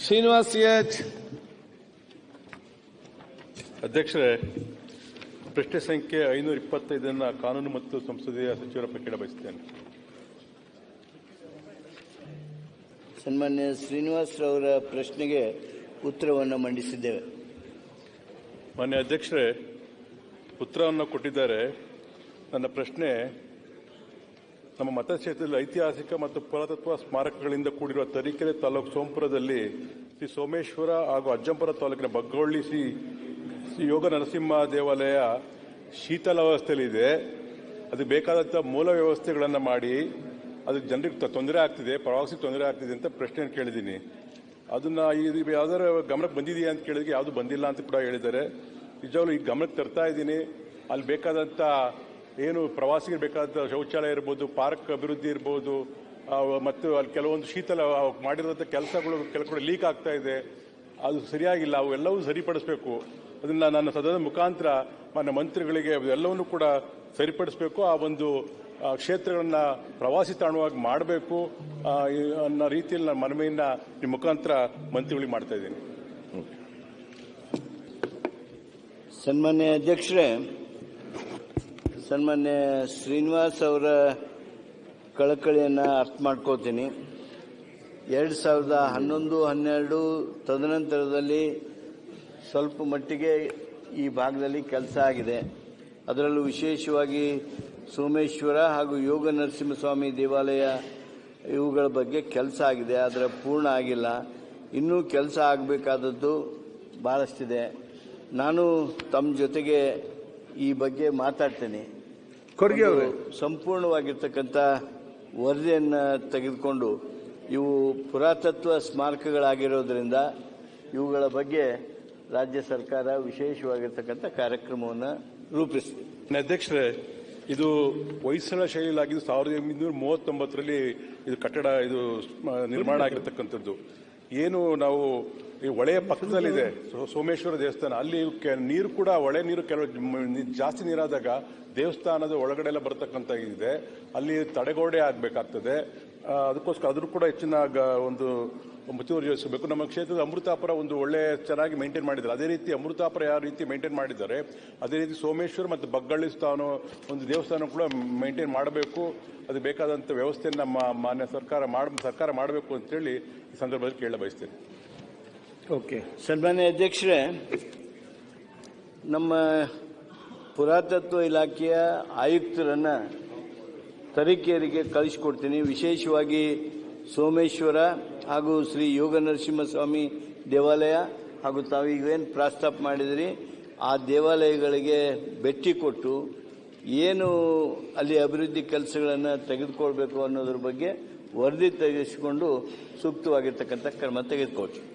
Srinivas H. ಅಧ್ಯಕ್ಷರೇ ಪ್ರಶ್ನೆ ಸಂಖ್ಯೆ ಐನೂರ ಇಪ್ಪತ್ತೈದನ್ನು ಕಾನೂನು ಮತ್ತು ಸಂಸದೀಯ ಸಚಿವರ ಪಕ್ಕಿಡ ಬಯಸುತ್ತೇನೆ. ಸನ್ಮಾನ್ಯ ಶ್ರೀನಿವಾಸರವರ ಪ್ರಶ್ನೆಗೆ ಉತ್ತರವನ್ನು ಮಂಡಿಸಿದ್ದೇವೆ. ಮಾನ್ಯ ಅಧ್ಯಕ್ಷರೇ ಉತ್ತರವನ್ನು ಕೊಟ್ಟಿದ್ದಾರೆ. ನನ್ನ ಪ್ರಶ್ನೆ ನಮ್ಮ ಮತಕ್ಷೇತ್ರದಲ್ಲಿ ಐತಿಹಾಸಿಕ ಮತ್ತು ಪುರಾತತ್ವ ಸ್ಮಾರಕಗಳಿಂದ ಕೂಡಿರುವ ತರೀಕೆರೆ ತಾಲೂಕು ಸೋಂಪುರದಲ್ಲಿ ಶ್ರೀ ಸೋಮೇಶ್ವರ ಹಾಗೂ ಅಜ್ಜಂಪುರ ತಾಲೂಕಿನ ಬಗ್ಗೊಳ್ಳಿ ಶ್ರೀ ಶ್ರೀ ಯೋಗ ನರಸಿಂಹ ದೇವಾಲಯ ಶೀತಲಾವಸ್ಥೆಯಲ್ಲಿದೆ ಅದು ಬೇಕಾದಂಥ ಮೂಲ ವ್ಯವಸ್ಥೆಗಳನ್ನು ಮಾಡಿ ಅದು ಜನರಿಗೆ ತೊಂದರೆ ಆಗ್ತಿದೆ, ಪ್ರವಾಸಿಗೆ ತೊಂದರೆ ಆಗ್ತಿದೆ ಅಂತ ಪ್ರಶ್ನೆ ಕೇಳಿದ್ದೀನಿ. ಅದನ್ನು ಇದು ಯಾವ್ದಾರ ಗಮನಕ್ಕೆ ಬಂದಿದೆಯಾ ಅಂತ ಕೇಳಿದ್ರೆ ಯಾವುದು ಬಂದಿಲ್ಲ ಅಂತ ಕೂಡ ಹೇಳಿದ್ದಾರೆ. ನಿಜವಾಗ್ಲೂ ಈ ಗಮನಕ್ಕೆ ತರ್ತಾ ಇದ್ದೀನಿ. ಅಲ್ಲಿ ಬೇಕಾದಂಥ ಏನು ಪ್ರವಾಸಿಗರು ಬೇಕಾದ ಶೌಚಾಲಯ ಇರ್ಬೋದು, ಪಾರ್ಕ್ ಅಭಿವೃದ್ಧಿ ಇರ್ಬೋದು ಮತ್ತು ಅಲ್ಲಿ ಕೆಲವೊಂದು ಶೀತಲ ಮಾಡಿರೋಂಥ ಕೆಲಸಗಳು ಕೆಲವು ಕಡೆ ಲೀಕ್ ಆಗ್ತಾ ಇದೆ. ಅದು ಸರಿಯಾಗಿಲ್ಲ ಅವೆಲ್ಲವೂ ಸರಿಪಡಿಸಬೇಕು. ಅದನ್ನು ನನ್ನ ಸದನದ ಮುಖಾಂತರ ಮಾನ್ಯ ಮಂತ್ರಿಗಳಿಗೆ ಎಲ್ಲವನ್ನೂ ಕೂಡ ಸರಿಪಡಿಸಬೇಕು. ಆ ಒಂದು ಕ್ಷೇತ್ರಗಳನ್ನು ಪ್ರವಾಸಿ ತಾಣವಾಗಿ ಮಾಡಬೇಕು ಅನ್ನೋ ರೀತಿಯಲ್ಲಿ ನಾನು ಮನವಿಯನ್ನು ನಿಮ್ಮ ಮುಖಾಂತರ ಮಂತ್ರಿಗಳಿಗೆ ಮಾಡ್ತಾ ಇದ್ದೀನಿ. ಸನ್ಮಾನ್ಯ ಅಧ್ಯಕ್ಷರೇ ಸನ್ಮಾನ್ಯ ಶ್ರೀನಿವಾಸ್ ಅವರ ಕಳಕಳಿಯನ್ನು ಅರ್ಥ ಮಾಡ್ಕೋತೀನಿ. ಎರಡು ಸಾವಿರದ ಹನ್ನೊಂದು, ಹನ್ನೆರಡು ತದನಂತರದಲ್ಲಿ ಸ್ವಲ್ಪ ಮಟ್ಟಿಗೆ ಈ ಭಾಗದಲ್ಲಿ ಕೆಲಸ ಆಗಿದೆ. ಅದರಲ್ಲೂ ವಿಶೇಷವಾಗಿ ಸೋಮೇಶ್ವರ ಹಾಗೂ ಯೋಗ ನರಸಿಂಹಸ್ವಾಮಿ ದೇವಾಲಯ ಇವುಗಳ ಬಗ್ಗೆ ಕೆಲಸ ಆಗಿದೆ. ಅದರ ಪೂರ್ಣ ಆಗಿಲ್ಲ. ಇನ್ನೂ ಕೆಲಸ ಆಗಬೇಕಾದದ್ದು ಭಾಳಷ್ಟಿದೆ ನಾನು ತಮ್ಮ ಜೊತೆಗೆ ಈ ಬಗ್ಗೆ ಮಾತಾಡ್ತೇನೆ. ಖರ್ಗೆ ಅವರು. ಸಂಪೂರ್ಣವಾಗಿರ್ತಕ್ಕಂಥ ವರದಿಯನ್ನು ತೆಗೆದುಕೊಂಡು ಇವು ಪುರಾತತ್ವ ಸ್ಮಾರಕಗಳಾಗಿರೋದ್ರಿಂದ ಇವುಗಳ ಬಗ್ಗೆ ರಾಜ್ಯ ಸರ್ಕಾರ ವಿಶೇಷವಾಗಿರ್ತಕ್ಕಂಥ ಕಾರ್ಯಕ್ರಮವನ್ನು ರೂಪಿಸಿದೆ. ಅಧ್ಯಕ್ಷರೇ ಇದು ಹೊಯ್ಸಳ ಶೈಲಿಯಾಗಿದ್ದು ಸಾವಿರದ ಒಂಬೈನೂರ ಮೂವತ್ತೊಂಬತ್ತರಲ್ಲಿ ಇದು ಕಟ್ಟಡ ಇದು ಸ್ಮ- ನಿರ್ಮಾಣ ಆಗಿರತಕ್ಕಂಥದ್ದು. ಏನು ನಾವು ಈ ಹೊಳೆಯ ಪಕ್ಕದಲ್ಲಿದೆ ಸೋಮೇಶ್ವರ ದೇವಸ್ಥಾನ. ಅಲ್ಲಿ ನೀರು ಕೂಡ, ಹೊಳೆ ನೀರು ಕೆಲವು ಜಾಸ್ತಿ ನೀರಾದಾಗ ದೇವಸ್ಥಾನದ ಒಳಗಡೆ ಎಲ್ಲ ಬರ್ತಕ್ಕಂಥ ಇದೆ. ಅಲ್ಲಿ ತಡೆಗೋಡೆ ಆಗಬೇಕಾಗ್ತದೆ. ಅದಕ್ಕೋಸ್ಕರ ಅದ್ರ ಕೂಡ ಹೆಚ್ಚಿನ ಒಂದು ಮುತುವರ್ಜಿ ವಹಿಸಬೇಕು ನಮ್ಮ ಕ್ಷೇತ್ರದ ಅಮೃತಾಪುರ ಒಂದು ಒಳ್ಳೆ ಚೆನ್ನಾಗಿ ಮೇಂಟೈನ್ ಮಾಡಿದ್ದಾರೆ. ಅದೇ ರೀತಿ ಅಮೃತಾಪುರ ಯಾವ ರೀತಿ ಮೇಂಟೈನ್ ಮಾಡಿದ್ದಾರೆ, ಅದೇ ರೀತಿ ಸೋಮೇಶ್ವರ ಮತ್ತು ಬಗ್ಗಳ್ಳಿ ಸ್ಥಾನ, ಒಂದು ದೇವಸ್ಥಾನ ಕೂಡ ಮೇಂಟೈನ್ ಮಾಡಬೇಕು. ಅದು ಬೇಕಾದಂಥ ವ್ಯವಸ್ಥೆಯನ್ನು ನಮ್ಮ ಮಾನ್ಯ ಸರ್ಕಾರ ಮಾಡ, ಸರ್ಕಾರ ಮಾಡಬೇಕು ಅಂತೇಳಿ ಈ ಸಂದರ್ಭದಲ್ಲಿ ಕೇಳ ಬಯಸ್ತೇನೆ. ಓಕೆ. ಸನ್ಮಾನ್ಯ ಅಧ್ಯಕ್ಷರೇ, ನಮ್ಮ ಪುರಾತತ್ವ ಇಲಾಖೆಯ ಆಯುಕ್ತರನ್ನು ತರೀಕೆಯರಿಗೆ ಕಳಿಸ್ಕೊಡ್ತೀನಿ. ವಿಶೇಷವಾಗಿ ಸೋಮೇಶ್ವರ ಹಾಗೂ ಶ್ರೀ ಯೋಗ ನರಸಿಂಹಸ್ವಾಮಿ ದೇವಾಲಯ ಹಾಗೂ ತಾವೀಗೇನು ಪ್ರಾಸ್ತಾಪ ಮಾಡಿದಿರಿ, ಆ ದೇವಾಲಯಗಳಿಗೆ ಭೇಟಿ ಕೊಟ್ಟು ಏನು ಅಲ್ಲಿ ಅಭಿವೃದ್ಧಿ ಕೆಲಸಗಳನ್ನು ತೆಗೆದುಕೊಳ್ಬೇಕು ಅನ್ನೋದ್ರ ಬಗ್ಗೆ ವರದಿ ತೆಗೆಸಿಕೊಂಡು ಸೂಕ್ತವಾಗಿರ್ತಕ್ಕಂಥ ಕ್ರಮ ತೆಗೆದುಕೊಳ್ತೀವಿ.